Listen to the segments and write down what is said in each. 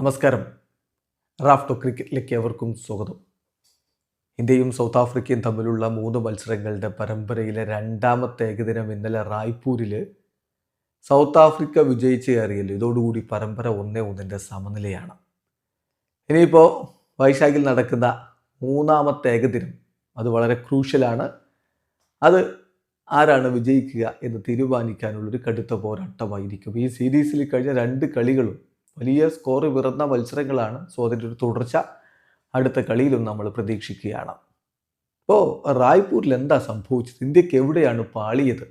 നമസ്കാരം. റാഫ്റ്റോ ക്രിക്കറ്റിലേക്ക് അവർക്കും സ്വാഗതം. ഇന്ത്യയും സൗത്ത് ആഫ്രിക്കയും തമ്മിലുള്ള മൂന്ന് മത്സരങ്ങളുടെ പരമ്പരയിലെ രണ്ടാമത്തെ ഏകദിനം ഇന്നലെ റായ്പൂരിൽ സൗത്ത് ആഫ്രിക്ക വിജയിച്ച് കയറിയല്ലോ. ഇതോടുകൂടി പരമ്പര ഒന്നേ ഒന്നിന്റെ സമനിലയാണ്. ഇനിയിപ്പോൾ വൈശാഖിൽ നടക്കുന്ന മൂന്നാമത്തെ ഏകദിനം അത് വളരെ ക്രൂഷ്യലാണ്. അത് ആരാണ് വിജയിക്കുക എന്ന് തീരുമാനിക്കാനുള്ളൊരു കടുത്ത പോരാട്ടമായിരിക്കും. ഈ സീരീസിൽ കഴിഞ്ഞ രണ്ട് കളികളും വലിയ സ്കോർ വിറന്ന മത്സരങ്ങളാണ് സോ അതിന്റെ ഒരു തുടർച്ച അടുത്ത കളിയിലും നമ്മൾ പ്രതീക്ഷിക്കുകയാണ്. ഇപ്പോൾ റായ്പൂരിൽ എന്താ സംഭവിച്ചത്? ഇന്ത്യയ്ക്ക് എവിടെയാണ് പാളിയത്?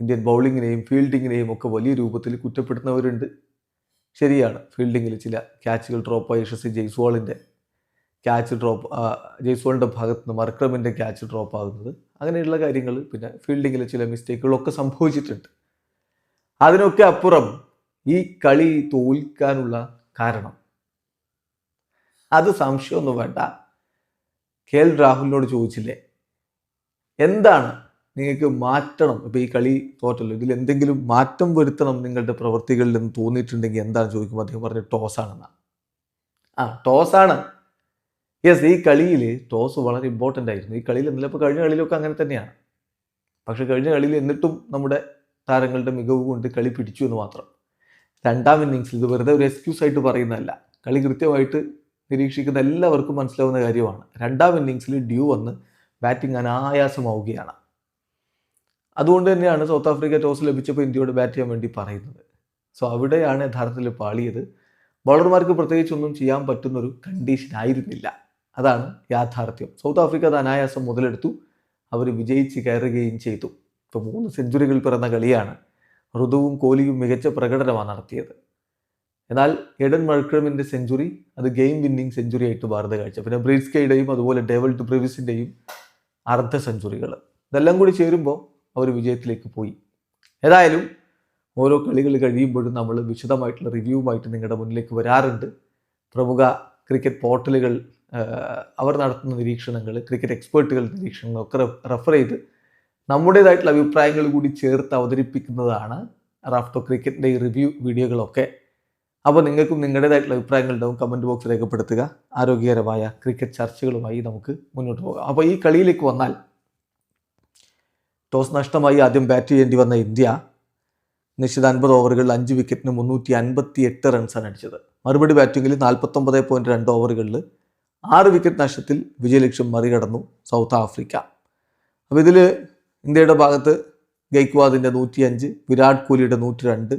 ഇന്ത്യൻ ബൗളിങ്ങിനെയും ഫീൽഡിങ്ങിനെയും ഒക്കെ വലിയ രൂപത്തിൽ കുറ്റപ്പെടുത്തുന്നവരുണ്ട്. ശരിയാണ് ഫീൽഡിങ്ങിൽ ചില ക്യാച്ചുകൾ ഡ്രോപ്പായി യശസ്വി ജയ്സ്വാളിന്റെ ക്യാച്ച് ഡ്രോപ്പ് ജയ്സ്വാളിന്റെ ഭാഗത്ത് നിന്ന് മർക്രമിന്റെ ക്യാച്ച് ഡ്രോപ്പ് ആകുന്നത്. അങ്ങനെയുള്ള കാര്യങ്ങൾ പിന്നെ ഫീൽഡിങ്ങിലെ ചില മിസ്റ്റേക്കുകളൊക്കെ സംഭവിച്ചിട്ടുണ്ട്. അതിനൊക്കെ അപ്പുറം ഈ കളി തോൽക്കാനുള്ള കാരണം? അത് സംശയമൊന്നും വേണ്ട. കെ എൽ രാഹുലിനോട് ചോദിച്ചില്ലേ? എന്താണ് നിങ്ങൾക്ക് മാറ്റണം? ഇപ്പോൾ ഈ കളി തോറ്റല്ലോ. ഇതിൽ എന്തെങ്കിലും മാറ്റം വരുത്തണം നിങ്ങളുടെ പ്രവൃത്തികളിൽ നിന്ന് തോന്നിയിട്ടുണ്ടെങ്കിൽ എന്താണ് ചോദിക്കുമ്പോൾ അദ്ദേഹം പറഞ്ഞു ടോസാണെന്നാണ് ആ ടോസാണ്. യെസ് ഈ കളിയിൽ ടോസ് വളരെ ഇമ്പോർട്ടന്റ് ആയിരുന്നു. ഈ കളിയിൽ ഇന്നലെ ഇപ്പോൾ കഴിഞ്ഞ കളിയിലൊക്കെ അങ്ങനെ തന്നെയാണ്. പക്ഷേ കഴിഞ്ഞ കളിയിൽ എന്നിട്ടും നമ്മുടെ താരങ്ങളുടെ മികവ് കൊണ്ട് കളി പിടിച്ചു എന്ന് മാത്രം. രണ്ടാം ഇന്നിങ്സിൽ ഇത് വെറുതെ ഒരു എക്സ്ക്യൂസ് ആയിട്ട് പറയുന്നതല്ല. കളി കൃത്യമായിട്ട് നിരീക്ഷിക്കുന്ന എല്ലാവർക്കും മനസ്സിലാവുന്ന കാര്യമാണ്. രണ്ടാം ഇന്നിങ്സിൽ ഡ്യൂ വന്ന് ബാറ്റിംഗ് അനായാസമാവുകയാണ് അതുകൊണ്ട് തന്നെയാണ് സൗത്ത് ആഫ്രിക്ക ടോസ് ലഭിച്ചപ്പോൾ ഇന്ത്യയോട് ബാറ്റ് ചെയ്യാൻ വേണ്ടി പറയുന്നത്. സോ അവിടെയാണ് യഥാർത്ഥത്തിൽ പാളിയത്. ബൗളർമാർക്ക് പ്രത്യേകിച്ചൊന്നും ചെയ്യാൻ പറ്റുന്നൊരു കണ്ടീഷൻ ആയിരുന്നില്ല. അതാണ് യാഥാർത്ഥ്യം. സൗത്ത് ആഫ്രിക്ക അത് അനായാസം മുതലെടുത്തു. അവർ വിജയിച്ച് കയറുകയും ചെയ്തു. ഇപ്പോൾ മൂന്ന് സെഞ്ചുറികൾ പിറന്ന കളിയാണ്. ഋതുവും കോഹ്ലിയും മികച്ച പ്രകടനമാണ് നടത്തിയത്. എന്നാൽ എഡൻ മൾക്രമിന്റെ സെഞ്ചുറി അത് ഗെയിം വിന്നിങ് സെഞ്ചുറി ആയിട്ട് ഭാരത കാഴ്ച. പിന്നെ ബ്രീസ്കയുടെയും അതുപോലെ ഡേവൽ ടു ബ്രിവിസിന്റെയും അർദ്ധ സെഞ്ചുറികൾ. ഇതെല്ലാം കൂടി ചേരുമ്പോൾ അവർ വിജയത്തിലേക്ക് പോയി. ഏതായാലും ഓരോ കളികൾ കഴിയുമ്പോഴും നമ്മൾ വിശദമായിട്ടുള്ള റിവ്യൂവുമായിട്ട് നിങ്ങളുടെ മുന്നിലേക്ക് വരാറുണ്ട്. പ്രമുഖ ക്രിക്കറ്റ് പോർട്ടലുകൾ അവർ നടത്തുന്ന നിരീക്ഷണങ്ങൾ ക്രിക്കറ്റ് എക്സ്പേർട്ടുകൾ നിരീക്ഷണങ്ങളൊക്കെ റെഫർ ചെയ്ത് നമ്മുടേതായിട്ടുള്ള അഭിപ്രായങ്ങൾ കൂടി ചേർത്ത് അവതരിപ്പിക്കുന്നതാണ് റാഫ്റ്റോ ക്രിക്കറ്റിന്റെ ഈ റിവ്യൂ വീഡിയോകളൊക്കെ. അപ്പോൾ നിങ്ങൾക്കും നിങ്ങളുടേതായിട്ടുള്ള അഭിപ്രായങ്ങൾ ഉണ്ടാവും. കമന്റ് ബോക്സ് രേഖപ്പെടുത്തുക. ആരോഗ്യകരമായ ക്രിക്കറ്റ് ചർച്ചകളുമായി നമുക്ക് മുന്നോട്ട് പോകാം. അപ്പോൾ ഈ കളിയിലേക്ക് വന്നാൽ ടോസ് നഷ്ടമായി ആദ്യം ബാറ്റ് ചെയ്യേണ്ടി വന്ന ഇന്ത്യ നിശ്ചിത അൻപത് ഓവറുകളിൽ അഞ്ച് വിക്കറ്റിന് മുന്നൂറ്റി അൻപത്തി എട്ട് റൺസാണ് അടിച്ചത്. മറുപടി ബാറ്റിങ്ങിൽ നാൽപ്പത്തൊമ്പത് പോയിന്റ് രണ്ട് ഓവറുകളിൽ ആറ് വിക്കറ്റ് നഷ്ടത്തിൽ വിജയലക്ഷ്യം മറികടന്നു സൗത്ത് ആഫ്രിക്ക. അപ്പോൾ ഇതിൽ ഇന്ത്യയുടെ ഭാഗത്ത് ഗൈക്വാദിന്റെ നൂറ്റി അഞ്ച് വിരാട് കോഹ്ലിയുടെ നൂറ്റി രണ്ട്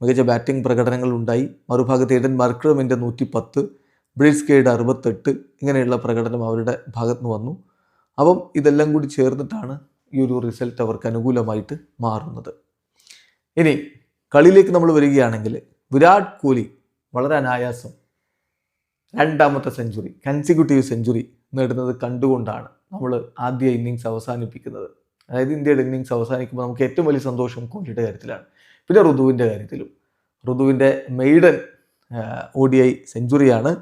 മികച്ച ബാറ്റിംഗ് പ്രകടനങ്ങൾ ഉണ്ടായി. മറുഭാഗത്ത് ഏഡൻ മർക്രമിന്റെ നൂറ്റി പത്ത് ബ്രിസ്കയുടെ അറുപത്തെട്ട് ഇങ്ങനെയുള്ള പ്രകടനം അവരുടെ ഭാഗത്ത് നിന്ന് വന്നു. അപ്പം ഇതെല്ലാം കൂടി ചേർന്നിട്ടാണ് ഈ ഒരു റിസൾട്ട് അവർക്ക് അനുകൂലമായിട്ട് മാറുന്നത്. ഇനി കളിയിലേക്ക് നമ്മൾ വരികയാണെങ്കിൽ വിരാട് കോഹ്ലി വളരെ അനായാസം രണ്ടാമത്തെ സെഞ്ചുറി കൺസിക്യൂട്ടീവ് സെഞ്ചുറി നേടുന്നത് കണ്ടുകൊണ്ടാണ് നമ്മൾ ആദ്യ ഇന്നിങ്സ് അവസാനിപ്പിക്കുന്നത്. അതായത് ഇന്ത്യയുടെ ഇന്നിങ്സ് അവസാനിക്കുമ്പോൾ നമുക്ക് ഏറ്റവും വലിയ സന്തോഷം കോഹ്ലിയുടെ കാര്യത്തിലാണ്. പിന്നെ ഋതുവിന്റെ കാര്യത്തിലും. ഋതുവിന്റെ മെയ്ഡൻ ഒ ഡി ഐ സെഞ്ചുറിയാണ്.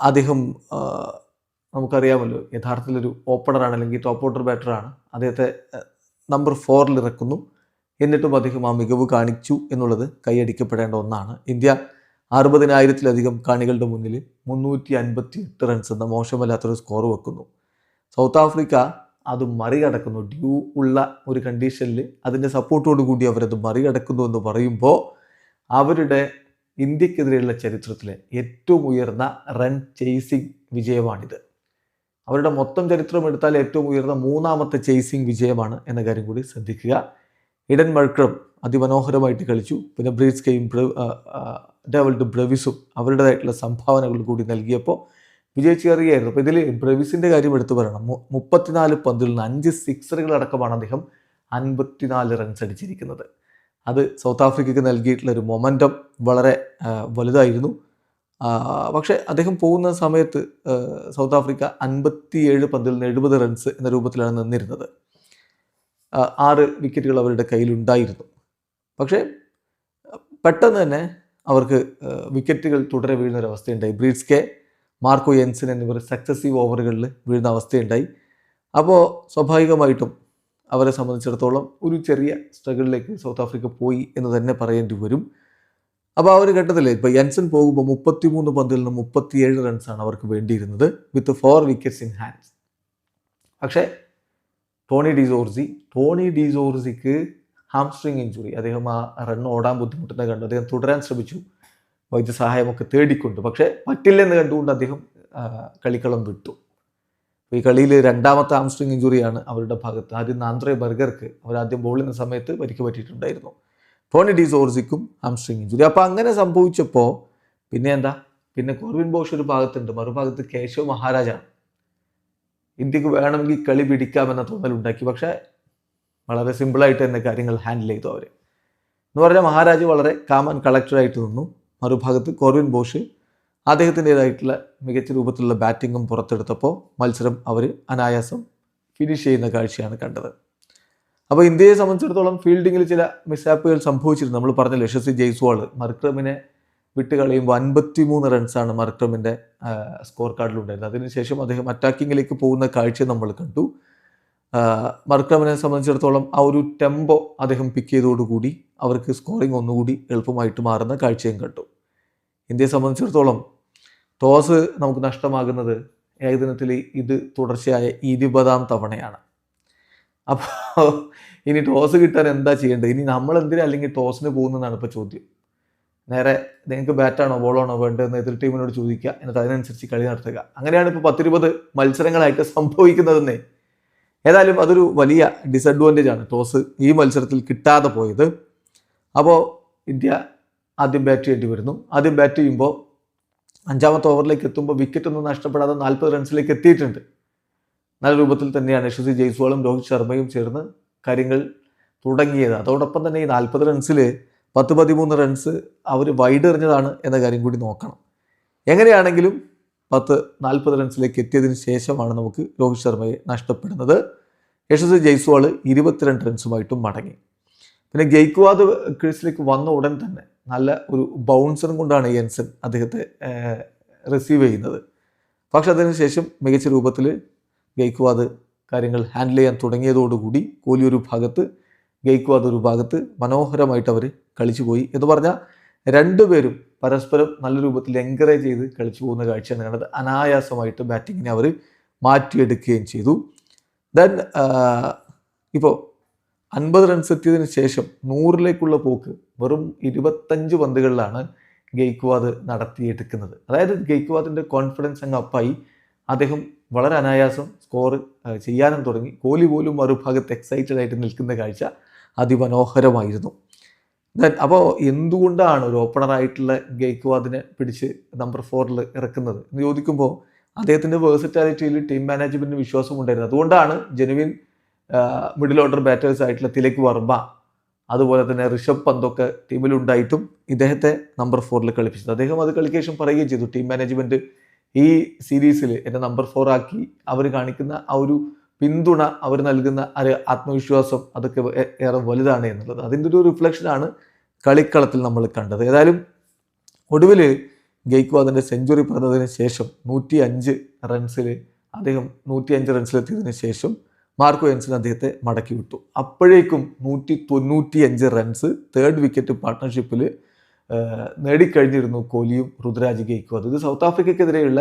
അദ്ദേഹം നമുക്കറിയാമല്ലോ യഥാർത്ഥത്തിലൊരു ഓപ്പണറാണ് അല്ലെങ്കിൽ ടോപ്പ് ഓർഡർ ബാറ്ററാണ് അദ്ദേഹത്തെ നമ്പർ ഫോറിൽ ഇറക്കുന്നു. എന്നിട്ടും അദ്ദേഹം ആ മികവ് കാണിച്ചു എന്നുള്ളത് കൈയടിക്കപ്പെടേണ്ട ഒന്നാണ്. ഇന്ത്യ അറുപതിനായിരത്തിലധികം കാണികളുടെ മുന്നിൽ മുന്നൂറ്റി അൻപത്തി എട്ട് റൺസ് എന്ന മോശമല്ലാത്തൊരു സ്കോർ വെക്കുന്നു. സൗത്ത് ആഫ്രിക്ക അത് മറികടക്കുന്നു. ഡ്യൂ ഉള്ള ഒരു കണ്ടീഷനിൽ അതിന്റെ സപ്പോർട്ടോടു കൂടി അവരത് മറികടക്കുന്നു എന്ന് പറയുമ്പോൾ അവരുടെ ഇന്ത്യക്കെതിരെയുള്ള ചരിത്രത്തിലെ ഏറ്റവും ഉയർന്ന റൺ ചേസിംഗ് വിജയമാണിത്. അവരുടെ മൊത്തം ചരിത്രം എടുത്താൽ ഏറ്റവും ഉയർന്ന മൂന്നാമത്തെ ചേസിംഗ് വിജയമാണ് എന്ന കാര്യം കൂടി ശ്രദ്ധിക്കുക. ഇഡൻ മൾക്രം അതിമനോഹരമായിട്ട് കളിച്ചു. പിന്നെ ബ്രീസ്കയും ഡെവൽഡ് ബ്രവിസും അവരുടേതായിട്ടുള്ള സംഭാവനകൾ കൂടി നൽകിയപ്പോൾ വിജയിച്ച് അപ്പോൾ ഇതിൽ ബ്രവിസിന്റെ കാര്യം എടുത്തു പറയണം. മുപ്പത്തിനാല് പന്തിൽ നിന്ന് അഞ്ച് സിക്സറുകളടക്കമാണ് അദ്ദേഹം അൻപത്തിനാല് റൺസ് അടിച്ചിരിക്കുന്നത്. അത് സൗത്ത് ആഫ്രിക്കയ്ക്ക് നൽകിയിട്ടുള്ള ഒരു മൊമെന്റം വളരെ വലുതായിരുന്നു. പക്ഷേ അദ്ദേഹം പോകുന്ന സമയത്ത് സൗത്ത് ആഫ്രിക്ക അൻപത്തിയേഴ് പന്തിൽ നിന്ന് എഴുപത് റൺസ് എന്ന രൂപത്തിലാണ് നിന്നിരുന്നത്. ആറ് വിക്കറ്റുകൾ അവരുടെ കയ്യിലുണ്ടായിരുന്നു. പക്ഷേ പെട്ടെന്ന് തന്നെ അവർക്ക് വിക്കറ്റുകൾ തുടരെ വീഴുന്ന ഒരു അവസ്ഥയുണ്ടായി. ബ്രീഡ്സ് കെ മാർക്കോ യെൻസൻ എന്നിവർ സക്സസീവ് ഓവറുകളിൽ വീഴുന്ന അവസ്ഥയുണ്ടായി. അപ്പോൾ സ്വാഭാവികമായിട്ടും അവരെ സംബന്ധിച്ചിടത്തോളം ഒരു ചെറിയ സ്ട്രഗിളിലേക്ക് സൗത്ത് ആഫ്രിക്ക പോയി എന്ന് തന്നെ പറയേണ്ടി വരും. അപ്പോൾ ആ ഒരു ഘട്ടത്തിൽ ഇപ്പോൾ യൻസൺ പോകുമ്പോൾ മുപ്പത്തിമൂന്ന് പന്തിൽ നിന്ന് മുപ്പത്തിയേഴ് റൺസാണ് അവർക്ക് വേണ്ടിയിരുന്നത് with four wickets in hands പക്ഷേ ടോണി ഡിസോർസി ടോണി ഡിസോർസിക്ക് ഹാംസ്ട്രിങ് ഇഞ്ചുറി അദ്ദേഹം ആ റൺ ഓടാൻ ബുദ്ധിമുട്ടുന്ന കണ്ടു. അദ്ദേഹം തുടരാൻ ശ്രമിച്ചു. വൈദ്യസഹായമൊക്കെ തേടിക്കൊണ്ട്. പക്ഷേ പറ്റില്ലെന്ന് കണ്ടുകൊണ്ട് അദ്ദേഹം കളിക്കളം വിട്ടു. ഈ കളിയിൽ രണ്ടാമത്തെ ആംസ്ട്രിങ് ഇഞ്ചുറിയാണ് അവരുടെ ഭാഗത്ത്. ആദ്യം ആന്ത്രേ ബർഗർക്ക് അവരാദ്യം ബോൾ സമയത്ത് പരിക്ക് പറ്റിയിട്ടുണ്ടായിരുന്നു. ടോണി ഡിസോർസിക്കും ആംസ്ട്രിങ് ഇഞ്ചുറി അപ്പോൾ അങ്ങനെ സംഭവിച്ചപ്പോൾ പിന്നെ എന്താ? പിന്നെ കോർവിൻ ബോഷ് ഒരു ഭാഗത്തുണ്ട്. മറുഭാഗത്ത് കേശവ് മഹാരാജാണ്. ഇന്ത്യയ്ക്ക് വേണമെങ്കിൽ കളി പിടിക്കാമെന്ന തോന്നലുണ്ടാക്കി പക്ഷേ വളരെ സിമ്പിളായിട്ട് തന്നെ കാര്യങ്ങൾ ഹാൻഡിൽ ചെയ്തു അവർ എന്ന് പറഞ്ഞാൽ മഹാരാജ് വളരെ കാമൻ കളക്ടറായിട്ട് നിന്നു. മറുഭാഗത്ത് കോർവിൻ ബോഷ് അദ്ദേഹത്തിന്റെതായിട്ടുള്ള മികച്ച രൂപത്തിലുള്ള ബാറ്റിങ്ങും പുറത്തെടുത്തപ്പോൾ മത്സരം അവർ അനായാസം ഫിനിഷ് ചെയ്യുന്ന കാഴ്ചയാണ് കണ്ടത്. അപ്പോൾ ഇന്ത്യയെ സംബന്ധിച്ചിടത്തോളം ഫീൽഡിങ്ങിൽ ചില മിസ്സാപ്പുകൾ സംഭവിച്ചിരുന്നു. നമ്മൾ പറഞ്ഞ യശസ്വി ജയ്സ്വാൾ മർക്രമിനെ വിട്ട് കളയുമ്പോൾ അൻപത്തി മൂന്ന് റൺസാണ് മർക്രമിന്റെ സ്കോർ കാർഡിലുണ്ടായിരുന്നത് അതിനുശേഷം അദ്ദേഹം അറ്റാക്കിങ്ങിലേക്ക് പോകുന്ന കാഴ്ച നമ്മൾ കണ്ടു. ആ, മർക്രമിനെ സംബന്ധിച്ചിടത്തോളം ആ ഒരു ടെമ്പോ അദ്ദേഹം പിക്ക് ചെയ്തതോടുകൂടി അവർക്ക് സ്കോറിംഗ് ഒന്നുകൂടി എളുപ്പമായിട്ട് മാറുന്ന കാഴ്ചയും കണ്ടു. ഇന്ത്യയെ സംബന്ധിച്ചിടത്തോളം ടോസ് നമുക്ക് നഷ്ടമാകുന്നത് ഏകദിനത്തിൽ ഇത് തുടർച്ചയായ ഇരുപതാം തവണയാണ്. അപ്പോൾ ഇനി ടോസ് കിട്ടാൻ എന്താ ചെയ്യേണ്ടത്? ഇനി നമ്മൾ എന്തിനാ അല്ലെങ്കിൽ ടോസിന് പോകുന്നതാണ് ഇപ്പോൾ ചോദ്യം. നേരെ നിങ്ങൾക്ക് ബാറ്റാണോ ബോളാണോ വേണ്ടതെന്ന് എതിർ ടീമിനോട് ചോദിക്കുക. എന്നിട്ട് അതിനനുസരിച്ച് കളി നടത്തുക. അങ്ങനെയാണ് ഇപ്പോൾ പത്തിരുപത് മത്സരങ്ങളായിട്ട് സംഭവിക്കുന്നതെന്നേ ഏതായാലും അതൊരു വലിയ ഡിസഡ്വാന്റേജ് ആണ്. ടോസ് ഈ മത്സരത്തിൽ കിട്ടാതെ പോയത്. അപ്പോൾ ഇന്ത്യ ആദ്യം ബാറ്റ് ചെയ്യേണ്ടി വരുന്നു. ആദ്യം ബാറ്റ് ചെയ്യുമ്പോൾ അഞ്ചാമത്തെ ഓവറിലേക്ക് എത്തുമ്പോൾ വിക്കറ്റ് ഒന്നും നഷ്ടപ്പെടാതെ നാൽപ്പത് റൺസിലേക്ക് എത്തിയിട്ടുണ്ട്. നല്ല രൂപത്തിൽ തന്നെയാണ് യശസ്വി ജയ്സ്വാളും രോഹിത് ശർമ്മയും ചേർന്ന് കാര്യങ്ങൾ തുടങ്ങിയത്. അതോടൊപ്പം തന്നെ ഈ നാൽപ്പത് റൺസിൽ പത്ത് പതിമൂന്ന് റൺസ് അവർ വൈഡ് എറിഞ്ഞതാണ് എന്ന കാര്യം കൂടി നോക്കണം. എങ്ങനെയാണെങ്കിലും പത്ത് നാൽപ്പത് റൺസിലേക്ക് എത്തിയതിന് ശേഷമാണ് നമുക്ക് രോഹിത് ശർമ്മയെ നഷ്ടപ്പെടുന്നത്. യശസ്വി ജയ്സ്വാൾ ഇരുപത്തിരണ്ട് റൺസുമായിട്ടും മടങ്ങി. പിന്നെ ഗെയ്ക്വാദ് ക്രീസിലേക്ക് വന്ന ഉടൻ തന്നെ നല്ല ഒരു ബൗൺസറും കൊണ്ടാണ് യെൻസൺ അദ്ദേഹത്തെ റിസീവ് ചെയ്യുന്നത്. പക്ഷെ അതിനുശേഷം മികച്ച രൂപത്തിൽ ഗെയ്ക്വാദ് കാര്യങ്ങൾ ഹാൻഡിൽ ചെയ്യാൻ തുടങ്ങിയതോടുകൂടി കോഹ്ലി ഒരു ഭാഗത്ത് ഗെയ്ക്വാദ് ഒരു ഭാഗത്ത് മനോഹരമായിട്ട് അവർ കളിച്ചു പോയി എന്ന് പറഞ്ഞാൽ രണ്ടുപേരും പരസ്പരം നല്ല രൂപത്തിൽ എൻകറേജ് ചെയ്ത് കളിച്ചു പോകുന്ന കാഴ്ചയാണ് കണ്ടത്. അനായാസമായിട്ട് ബാറ്റിങ്ങിനെ അവർ മാറ്റിയെടുക്കുകയും ചെയ്തു. ദെൻ ഇപ്പോൾ അൻപത് റൺസ് എത്തിയതിന് ശേഷം നൂറിലേക്കുള്ള പോക്ക് വെറും ഇരുപത്തഞ്ച് പന്തുകളിലാണ് ഗെയ്ക്വാദ് നടത്തിയെടുക്കുന്നത്. അതായത് ഗെയ്ക്വാദിന്റെ കോൺഫിഡൻസ് അങ്ങ് അപ്പായി അദ്ദേഹം വളരെ അനായാസം സ്കോർ ചെയ്യാനും തുടങ്ങി. കോഹ്ലി പോലും മറുഭാഗത്ത് എക്സൈറ്റഡ് ആയിട്ട് നിൽക്കുന്ന കാഴ്ച അതിമനോഹരമായിരുന്നു. അപ്പോൾ എന്തുകൊണ്ടാണ് ഒരു ഓപ്പണറായിട്ടുള്ള ഗെയ്ക്വാദിനെ പിടിച്ച് നമ്പർ ഫോറിൽ ഇറക്കുന്നത്? എന്ന് ചോദിക്കുമ്പോൾ അദ്ദേഹത്തിന്റെ വേഴ്സിറ്റാലിറ്റിയിൽ ടീം മാനേജ്മെന്റിന് വിശ്വാസം ഉണ്ടായിരുന്നു. അതുകൊണ്ടാണ് ജെനുവിൻ മിഡിൽ ഓർഡർ ബാറ്റേഴ്സ് ആയിട്ടുള്ള തിലക് വർമ്മ അതുപോലെ തന്നെ ഋഷഭ് പന്തൊക്കെ ടീമിലുണ്ടായിട്ടും ഇദ്ദേഹത്തെ നമ്പർ ഫോറിൽ കളിപ്പിച്ചത്. അദ്ദേഹം അത് കളിക്കേഷം പറയുകയും ചെയ്തു ടീം മാനേജ്മെന്റ് ഈ സീരീസിൽ എന്നെ നമ്പർ ഫോർ ആക്കി അവർ കാണിക്കുന്ന ആ ഒരു പിന്തുണ അവർ നൽകുന്ന ഒരു ആത്മവിശ്വാസം അതൊക്കെ ഏറെ വലുതാണ് എന്നുള്ളത്. അതിന്റെ ഒരു റിഫ്ലക്ഷനാണ് കളിക്കളത്തിൽ നമ്മൾ കണ്ടത്. ഏതായാലും ഒടുവിൽ ഗെയ്ക്വാദിന്റെ സെഞ്ചുറി പിറന്നതിന് ശേഷം നൂറ്റി അഞ്ച് റൺസിൽ അദ്ദേഹം നൂറ്റി അഞ്ച് റൺസിലെത്തിയതിനു ശേഷം മാർക്കോ എൻസൺ അദ്ദേഹത്തെ മടക്കി വിട്ടു. അപ്പോഴേക്കും നൂറ്റി തൊണ്ണൂറ്റി അഞ്ച് റൺസ് തേർഡ് വിക്കറ്റ് പാർട്ട്ണർഷിപ്പിൽ നേടിക്കഴിഞ്ഞിരുന്നു കോഹ്ലിയും രുദ്രാജ് ഗെയ്ക്വാദ് ഇത് സൗത്ത് ആഫ്രിക്കയ്ക്കെതിരെയുള്ള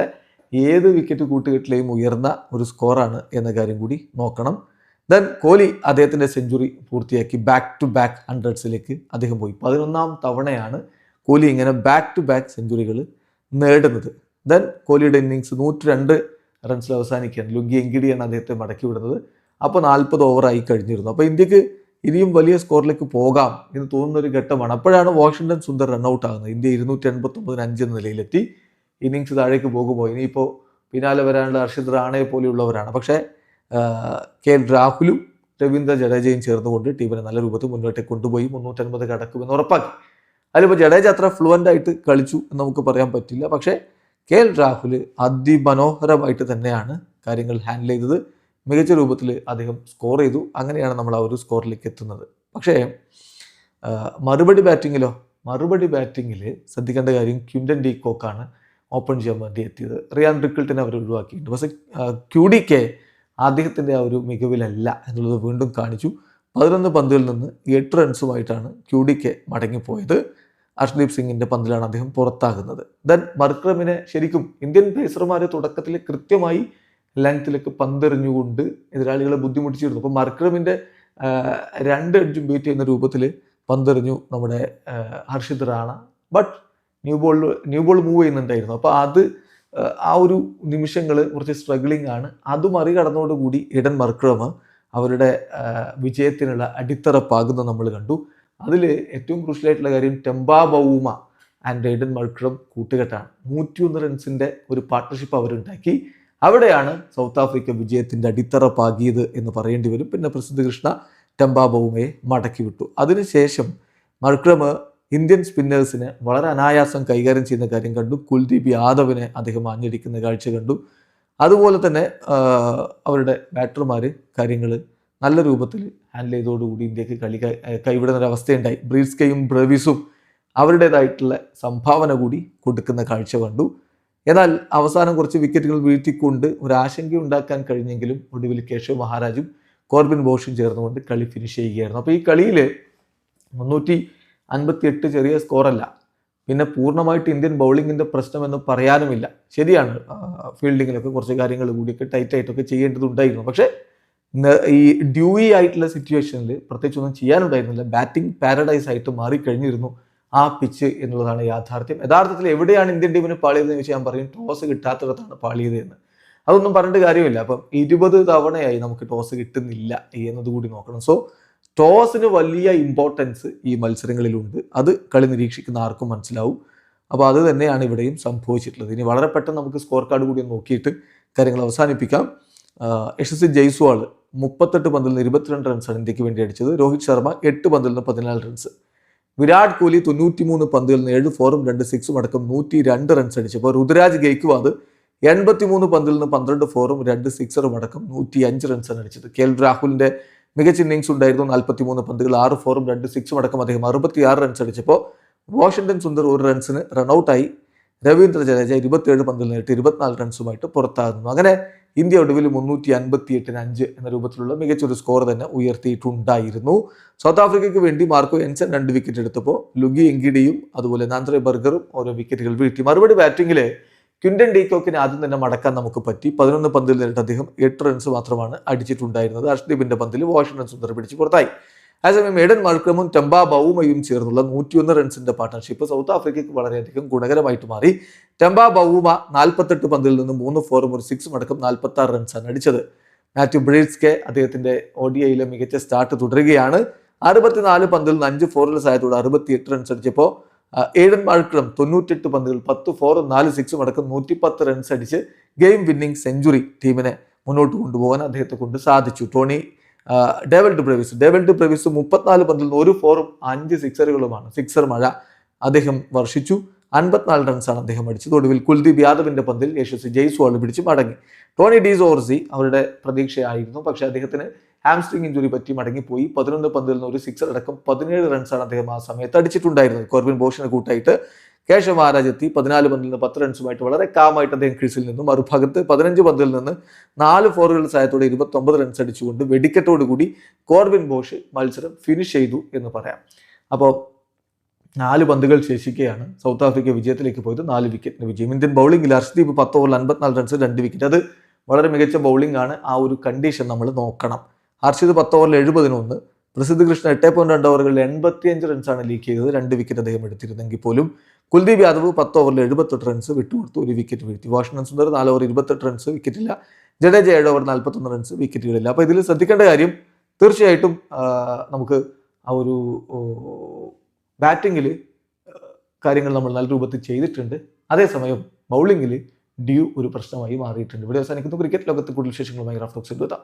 ഏത് വിക്കറ്റ് കൂട്ടുകെട്ടിലെയും ഉയർന്ന ഒരു സ്കോറാണ് എന്ന കാര്യം കൂടി നോക്കണം. ദെൻ കോഹ്ലി അദ്ദേഹത്തിന്റെ സെഞ്ചുറി പൂർത്തിയാക്കി ബാക്ക് ടു ബാക്ക് ഹൺഡ്രഡ്സിലേക്ക് അദ്ദേഹം പോയി. പതിനൊന്നാം തവണയാണ് കോഹ്ലി ഇങ്ങനെ ബാക്ക് ടു ബാക്ക് സെഞ്ചുറികൾ നേടുന്നത്. ദൻ കോഹ്ലിയുടെ ഇന്നിങ്സ് നൂറ്റി രണ്ട് റൺസിൽ അവസാനിക്കുകയാണ്. ലുങ്കി എങ്കിടിയാണ് അദ്ദേഹത്തെ മടക്കി വിടുന്നത്. അപ്പോൾ നാൽപ്പത് ഓവറായി കഴിഞ്ഞിരുന്നു. അപ്പോൾ ഇന്ത്യയ്ക്ക് ഇനിയും വലിയ സ്കോറിലേക്ക് പോകാം എന്ന് തോന്നുന്ന ഒരു ഘട്ടമാണ്. അപ്പോഴാണ് വാഷിംഗ്ടൺ സുന്ദർ റൺഔട്ട് ആകുന്നത്. ഇന്ത്യ ഇരുന്നൂറ്റി എൺപത്തൊമ്പതിന് അഞ്ച് എന്ന നിലയിലെത്തി. ഇന്നിങ്സ് താഴേക്ക് പോകുമ്പോൾ ഇനിയിപ്പോൾ പിന്നാലെ വരാനുള്ള അർഷിത് റാണയെ പോലെയുള്ളവരാണ്. പക്ഷേ കെ എൽ രാഹുലും രവീന്ദ്ര ജഡേജയും ചേർന്നുകൊണ്ട് ടീമിനെ നല്ല രൂപത്തിൽ മുന്നോട്ടേക്ക് കൊണ്ടുപോയി. മുന്നൂറ്റൻപത് കടക്കുമെന്ന് ഉറപ്പാക്കി. അതിലിപ്പോൾ ജഡേജ അത്ര ഫ്ലുവന്റ് ആയിട്ട് കളിച്ചു എന്ന് നമുക്ക് പറയാൻ പറ്റില്ല. പക്ഷേ കെ എൽ രാഹുൽ അതിമനോഹരമായിട്ട് തന്നെയാണ് കാര്യങ്ങൾ ഹാൻഡിൽ ചെയ്തത്. മികച്ച രൂപത്തിൽ അദ്ദേഹം സ്കോർ ചെയ്തു. അങ്ങനെയാണ് നമ്മൾ ആ ഒരു സ്കോറിലേക്ക് എത്തുന്നത്. പക്ഷേ മറുപടി ബാറ്റിങ്ങിലോ മറുപടി ബാറ്റിങ്ങിൽ ശ്രദ്ധിക്കേണ്ട കാര്യം ക്യുൻഡൻ ഡി കോക്കാണ് ഓപ്പൺ ചെയ്യാൻ വേണ്ടി എത്തിയത്. റിയാൻ റിക്കിൾട്ടിനെ അവർ ഒഴിവാക്കിയിട്ടുണ്ട്. പക്ഷേ ക്യു ഡി കെ അദ്ദേഹത്തിന്റെ ആ ഒരു മികവിലല്ല എന്നുള്ളത് വീണ്ടും കാണിച്ചു. പതിനൊന്ന് പന്തുകളിൽ നിന്ന് എട്ട് റൺസുമായിട്ടാണ് ക്യു ഡി കെ മടങ്ങിപ്പോയത്. അർഷ്ദീപ് സിംഗിന്റെ പന്തിലാണ് അദ്ദേഹം പുറത്താകുന്നത്. ദെൻ മർക്രമിനെ ശരിക്കും ഇന്ത്യൻ പേസർമാർ തുടക്കത്തിൽ കൃത്യമായി ലെങ്ത്തിലേക്ക് പന്തെറിഞ്ഞുകൊണ്ട് എതിരാളികളെ ബുദ്ധിമുട്ടിച്ചിരുന്നു. അപ്പോൾ മർക്രമിന്റെ രണ്ട് എഡ്ജും ബീറ്റ് ചെയ്യുന്ന രൂപത്തിൽ പന്തെറിഞ്ഞു നമ്മുടെ Harshit Rana. But new ball new ball move ചെയ്യുന്നുണ്ടായിരുന്നു. അപ്പോൾ അത് ആ, ഒരു നിമിഷങ്ങൾ കുറച്ച് സ്ട്രഗ്ലിംഗ് ആണ്. അത് മറികടന്നതോടുകൂടി ഇടൻ മർക്രമ അവരുടെ വിജയത്തിനുള്ള അടിത്തറപ്പാകുന്ന നമ്മൾ കണ്ടു. അതിൽ ഏറ്റവും ക്രൂഷ്യലായിട്ടുള്ള കാര്യം Temba Bavuma and Aiden Markram കൂട്ടുകെട്ടാണ്. നൂറ്റിയൊന്ന് റൺസിന്റെ ഒരു പാർട്ട്ണർഷിപ്പ് അവരുണ്ടാക്കി. അവിടെയാണ് സൗത്ത് ആഫ്രിക്ക വിജയത്തിന്റെ അടിത്തറ പാകിയത് എന്ന് പറയേണ്ടി വരും. പിന്നെ പ്രസിദ്ധ കൃഷ്ണ ടെമ്പാ ബൗമയെ മടക്കി വിട്ടു അതിനുശേഷം മൾക്രമ് ഇന്ത്യൻ സ്പിന്നേഴ്സിനെ വളരെ അനായാസം കൈകാര്യം ചെയ്യുന്ന കാര്യം കണ്ടു. കുൽദീപ് യാദവിനെ അദ്ദേഹം ആഞ്ഞടിക്കുന്ന കാഴ്ച കണ്ടു. അതുപോലെ തന്നെ അവരുടെ ബാറ്റർമാർ കാര്യങ്ങൾ നല്ല രൂപത്തിൽ ഹാൻഡിൽ ചെയ്തോടുകൂടി ഇന്ത്യയ്ക്ക് കളി കൈവിടുന്ന ഒരു അവസ്ഥയുണ്ടായി. ബ്രീസ്കയും ബ്രവീസും അവരുടേതായിട്ടുള്ള സംഭാവന കൂടി കൊടുക്കുന്ന കാഴ്ച കണ്ടു. എന്നാൽ അവസാനം കുറച്ച് വിക്കറ്റുകൾ വീഴ്ത്തിക്കൊണ്ട് ഒരു ആശങ്ക ഉണ്ടാക്കാൻ കഴിഞ്ഞെങ്കിലും ഒടുവിൽ കേശവ് മഹാരാജും കോർബിൻ ബോഷും ചേർന്നുകൊണ്ട് കളി ഫിനിഷ് ചെയ്യുകയായിരുന്നു. അപ്പോൾ ഈ കളിയിൽ മുന്നൂറ്റി അൻപത്തി എട്ട് ചെറിയ സ്കോറല്ല. പിന്നെ പൂർണമായിട്ട് ഇന്ത്യൻ ബൗളിങ്ങിന്റെ പ്രശ്നമെന്ന് പറയാനുമില്ല. ശരിയാണ് ഫീൽഡിങ്ങിലൊക്കെ കുറച്ച് കാര്യങ്ങൾ കൂടിയൊക്കെ ടൈറ്റ് ആയിട്ടൊക്കെ ചെയ്യേണ്ടതുണ്ടായിരുന്നു. പക്ഷേ ഈ ഡ്യൂയി ആയിട്ടുള്ള സിറ്റുവേഷനിൽ പ്രത്യേകിച്ച് ഒന്നും ചെയ്യാനുണ്ടായിരുന്നില്ല. ബാറ്റിംഗ് പാരഡൈസ് ആയിട്ട് മാറിക്കഴിഞ്ഞിരുന്നു ആ പിച്ച് എന്നുള്ളതാണ് യാഥാർത്ഥ്യം. യഥാർത്ഥത്തിൽ എവിടെയാണ് ഇന്ത്യൻ ടീമിന് പാളിയതെന്ന് ചോദിച്ചാൽ ഞാൻ പറയും ടോസ് കിട്ടാത്തിടത്താണ് പാളിയത് എന്ന് അതൊന്നും പറഞ്ഞിട്ട് കാര്യമില്ല. അപ്പം ഇരുപത് തവണയായി നമുക്ക് ടോസ് കിട്ടുന്നില്ല എന്നത് കൂടി നോക്കണം. സോ ടോസിന് വലിയ ഇമ്പോർട്ടൻസ് ഈ മത്സരങ്ങളിലുണ്ട്. അത് കളി നിരീക്ഷിക്കുന്ന ആർക്കും മനസ്സിലാവും. അപ്പോൾ അത് തന്നെയാണ് ഇവിടെയും സംഭവിച്ചിട്ടുള്ളത്. ഇനി വളരെ പെട്ടെന്ന് നമുക്ക് സ്കോർ കാർഡ് കൂടി നോക്കിയിട്ട് കാര്യങ്ങൾ അവസാനിപ്പിക്കാം. യശസ്വി ജയ്സ്വാൾ മുപ്പത്തെട്ട് പന്തിൽ നിന്ന് ഇരുപത്തിരണ്ട് റൺസാണ് ഇന്ത്യയ്ക്ക് വേണ്ടി അടിച്ചത്. രോഹിത് ശർമ്മ എട്ട് പന്തിൽ നിന്ന് പതിനാല് റൺസ് വിരാട് കോഹ്ലി തൊണ്ണൂറ്റിമൂന്ന് പന്തുകളിൽ നിന്ന് ഏഴ് ഫോറും രണ്ട് സിക്സും അടക്കം നൂറ്റി രണ്ട് റൺസ് അടിച്ചപ്പോൾ ഋതുരാജ് ഗെയ്ക്വാദ് എൺപത്തിമൂന്ന് പന്തിൽ നിന്ന് പന്ത്രണ്ട് ഫോറും രണ്ട് സിക്സറും അടക്കം നൂറ്റി അഞ്ച് റൺസാണ് അടിച്ചത്. കെ എൽ രാഹുലിന്റെ മികച്ച ഇന്നിങ്സ് ഉണ്ടായിരുന്നു. നാൽപ്പത്തിമൂന്ന് പന്തുകൾ ആറ് ഫോറും രണ്ട് സിക്സും അടക്കം അദ്ദേഹം അറുപത്തിയാറ് റൺസ് അടിച്ചപ്പോൾ വാഷിംഗ്ടൺ സുന്ദർ ഒരു റൺസിന് റൺഔട്ടായി രവീന്ദ്ര ജഡേജ ഇരുപത്തിയേഴ് പന്തിൽ നേരിട്ട് ഇരുപത്തിനാല് റൺസുമായിട്ട് പുറത്താകുന്നു. അങ്ങനെ ഇന്ത്യ ഒടുവിൽ മുന്നൂറ്റി അൻപത്തി എട്ടിന് അഞ്ച് എന്ന രൂപത്തിലുള്ള മികച്ചൊരു സ്കോർ തന്നെ ഉയർത്തിയിട്ടുണ്ടായിരുന്നു. സൗത്ത് ആഫ്രിക്കയ്ക്ക് വേണ്ടി മാർക്കോ എൻസൻ രണ്ട് വിക്കറ്റ് എടുത്തപ്പോൾ ലുഗി എങ്കിഡിയും അതുപോലെ നാന്ത്രെ ബർഗറും ഓരോ വിക്കറ്റുകൾ വീഴ്ത്തി. മറുപടി ബാറ്റിംഗിൽ ക്വിന്റൻ ഡീകോക്കിനെ ആദ്യം തന്നെ മടക്കാൻ നമുക്ക് പറ്റി. പതിനൊന്ന് പന്തിൽ നേരിട്ട് അദ്ദേഹം എട്ട് റൺസ് മാത്രമാണ് അടിച്ചിട്ടുണ്ടായിരുന്നത്. അർഷ്ദീപിന്റെ പന്തിൽ വാഷിംഗ്ടൺ സുന്ദർ പിടിച്ച് പുറത്തായി. അതേസമയം എഡൻ മൾക്രമും ടെമ്പ ബൗമയും ചേർന്നുള്ള നൂറ്റിയൊന്ന് റൺസിന്റെ പാർട്ണർഷിപ്പ് സൗത്ത് ആഫ്രിക്കയ്ക്ക് വളരെയധികം ഗുണകരമായിട്ട് മാറി. ടെമ്പ ബൗമ നാൽപ്പത്തെട്ട് പന്തിൽ നിന്ന് മൂന്ന് ഫോറും ഒരു സിക്സും അടക്കം നാൽപ്പത്തി ആറ് റൺസാണ് അടിച്ചത്. മാത്യു ബ്രീഡ്സ്കെ അദ്ദേഹത്തിന്റെ ഒഡിഐയിലെ മികച്ച സ്റ്റാർട്ട് തുടരുകയാണ്. അറുപത്തിനാല് പന്തിൽ നിന്ന് അഞ്ച് ഫോറിൽ സഹായത്തോടെ അറുപത്തിയെട്ട് റൺസ് അടിച്ചപ്പോൾ ഏഡൻ മാൾക്രം തൊണ്ണൂറ്റെട്ട് പന്തുകൾ പത്ത് ഫോറും നാല് സിക്സും അടക്കം നൂറ്റിപ്പത്ത് റൺസ് അടിച്ച് ഗെയിം വിന്നിംഗ് സെഞ്ചുറി ടീമിനെ മുന്നോട്ട് കൊണ്ടുപോകാൻ അദ്ദേഹത്തെ കൊണ്ട് സാധിച്ചു. Tony Dewald Brevis. Dewald Brevis മുപ്പത്തിനാല് പന്തിൽ നിന്ന് ഒരു ഫോറും അഞ്ച് സിക്സറുകളുമാണ് സിക്സർ മഴ അദ്ദേഹം വർഷിച്ചു. അൻപത്തിനാല് റൺസാണ് അദ്ദേഹം അടിച്ചത്. ഒടുവിൽ കുൽദീപ് യാദവിന്റെ പന്തിൽ യശസ്വി ജയ്സ്വാൾ പിടിച്ച് മടങ്ങി. ടോണി ഡി അവരുടെ പ്രതീക്ഷയായിരുന്നു. പക്ഷേ അദ്ദേഹത്തിന് ഹാംസ്ട്രിങ് ഇഞ്ചുറി പറ്റി മടങ്ങിപ്പോയി. പതിനൊന്ന് പന്തിൽ നിന്ന് ഒരു സിക്സർ അടക്കം പതിനേഴ് റൺസാണ് അദ്ദേഹം ആ സമയത്ത് അടിച്ചിട്ടുണ്ടായിരുന്നത്. കോർബിൻ ബോഷിനെ കൂട്ടായിട്ട് കേശവ മഹാരാജ് എത്തി. പതിനാല് പന്തിൽ നിന്ന് പത്ത് റൺസുമായിട്ട് വളരെ കാമായിട്ട് അദ്ദേഹം ക്രീസിൽ നിന്നും. മറുഭാഗത്ത് പതിനഞ്ച് പന്തിൽ നിന്ന് നാല് ഫോറുകളുടെ സഹായത്തോടെ ഇരുപത്തൊമ്പത് റൺസ് അടിച്ചുകൊണ്ട് വെടിക്കെട്ടോടുകൂടി കോർബിൻ ബോഷ് മത്സരം ഫിനിഷ് ചെയ്തു എന്ന് പറയാം. അപ്പോൾ നാല് പന്തുകൾ ശേഷിക്കുകയാണ് സൗത്ത് ആഫ്രിക്ക വിജയത്തിലേക്ക് പോയത്. നാല് വിക്കറ്റിന് വിജയം. ഇന്ത്യൻ ബൗളിംഗിൽ ഹർഷ്ദീപ് പത്ത് ഓവറിൽ അൻപത്തിനാല് റൺസ് രണ്ട് വിക്കറ്റ് അത് വളരെ മികച്ച ബൗളിംഗ് ആണ്. ആ ഒരു കണ്ടീഷൻ നമ്മൾ നോക്കണം. ഹർഷിത് പത്ത് ഓവറിൽ എഴുപതിനൊന്ന് പ്രസിദ്ധ കൃഷ്ണ എട്ട് പോയിന്റ് രണ്ട് ഓവറുകളിൽ എൺപത്തിയഞ്ച് റൺസാണ് ലീക്ക് ചെയ്തത്. രണ്ട് വിക്കറ്റ് അദ്ദേഹം എടുത്തിരുന്നെങ്കിൽ പോലും കുൽദീപ് യാദവ് പത്ത് ഓവറിൽ എഴുപത്തെട്ട് റൺസ് വിട്ടുകൊടുത്തു. ഒരു വിക്കറ്റ് വീഴ്ത്തി. വാഷിംഗ്ടൺ സുന്ദർ നാല് ഓവർ ഇരുപത്തെട്ട് റൺസ് വിക്കറ്റില്ല ജഡേജ ഏഴ് ഓവർ നാൽപ്പത്തൊന്ന് റൺസ് വിക്കറ്റുകളില്ല അപ്പോൾ ഇതിൽ ശ്രദ്ധിക്കേണ്ട കാര്യം തീർച്ചയായിട്ടും നമുക്ക് ആ ഒരു ബാറ്റിങ്ങിൽ കാര്യങ്ങൾ നമ്മൾ നല്ല രൂപത്തിൽ ചെയ്തിട്ടുണ്ട്. അതേസമയം ബൗളിങ്ങിൽ ഡ്യൂ ഒരു പ്രശ്നമായി മാറിയിട്ടുണ്ട്. ഇവിടെ അവസാനിക്കുന്നു. ക്രിക്കറ്റ് ലോകത്ത് കൂടുതൽ വിശേഷങ്ങളുമായി റഫ്ലോക്സ് എത്താം.